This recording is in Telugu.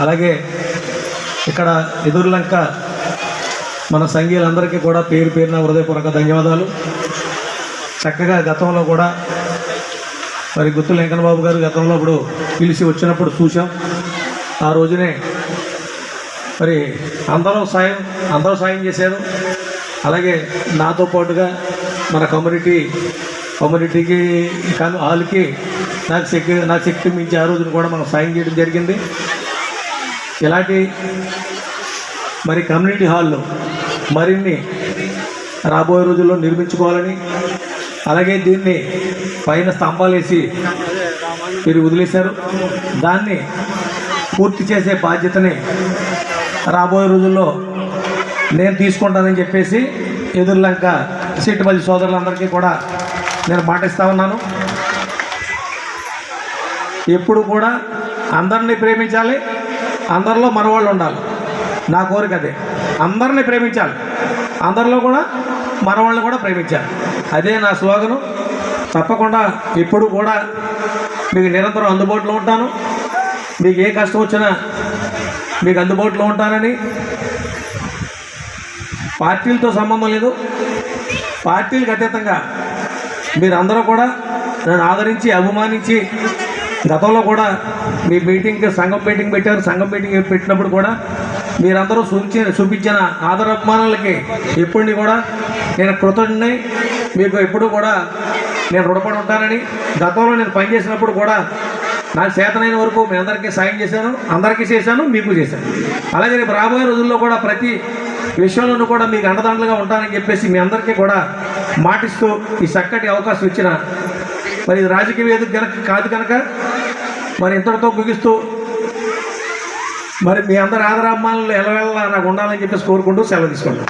అలాగే ఇక్కడ ఎదురులంక మన సంఘీయులందరికీ కూడా పేరు పేరున హృదయపూర్వక ధన్యవాదాలు. చక్కగా గతంలో కూడా మరి గుత్తు వెంకన్న బాబు గారు గతంలో ఇప్పుడు పిలిచి వచ్చినప్పుడు చూసాం ఆ రోజునే మరి అందరూ సాయం అందరూ సాయం చేశారు. అలాగే నాతో పాటుగా మన కమ్యూనిటీ కమ్యూనిటీకి కానీ వాళ్ళకి నాకు శక్తి నాకు శక్తి మించి ఆ రోజున కూడా మనం సాయం చేయడం జరిగింది. ఇలాంటి మరి కమ్యూనిటీ హాల్లో మరిన్ని రాబోయే రోజుల్లో నిర్మించుకోవాలని అలాగే దీన్ని పైన స్తంభాలు వేసి మీరు వదిలేశారు. దాన్ని పూర్తి చేసే బాధ్యతని రాబోయే రోజుల్లో నేను తీసుకుంటానని చెప్పేసి ఎదురులంక సిట్టుపల్లి సోదరులందరికీ కూడా నేను మాటిస్తా ఉన్నాను. ఎప్పుడు కూడా అందరినీ ప్రేమించాలి. అందరిలో మనవాళ్ళు ఉండాలి. నా కోరిక అదే. అందరిని ప్రేమించాలి. అందరిలో కూడా మనవాళ్ళని కూడా ప్రేమించాలి. అదే నా స్లోగను. తప్పకుండా ఇప్పుడు కూడా మీకు నిరంతరం అందుబాటులో ఉంటాను. మీకు ఏ కష్టం వచ్చినా మీకు అందుబాటులో ఉంటానని. పార్టీలతో సంబంధం లేదు. పార్టీలకు అతీతంగా మీరందరూ కూడా నన్ను ఆదరించి అభిమానించి గతంలో కూడా మీ మీటింగ్కి సంఘం మీటింగ్ పెట్టారు. సంఘం మీటింగ్ పెట్టినప్పుడు కూడా మీరందరూ చూపించిన చూపించిన ఆదర అభిమానులకి ఎప్పుడు కూడా నేను కృతజ్ఞని మీకు ఎప్పుడు కూడా నేను రుణపడి ఉంటానని గతంలో నేను పనిచేసినప్పుడు కూడా నాకు చేతనైన వరకు మీ అందరికీ సాయం చేశాను అందరికీ చేశాను మీకు చేశాను. అలాగే రేపు రాబోయే రోజుల్లో కూడా ప్రతి విషయంలోనూ కూడా మీకు అండదండలుగా ఉంటానని చెప్పేసి మీ అందరికీ కూడా మాటిస్తూ ఈ చక్కటి అవకాశం ఇచ్చిన మరి ఇది రాజకీయ వేదిక కనుక కాదు కనుక మరి ఇంతటితో ముగిస్తూ మరి మీ అందరి ఆదరాభిమానులు వెళ్ళాలా నాకు ఉండాలని చెప్పేసి కోరుకుంటూ సెలవు తీసుకుంటాను.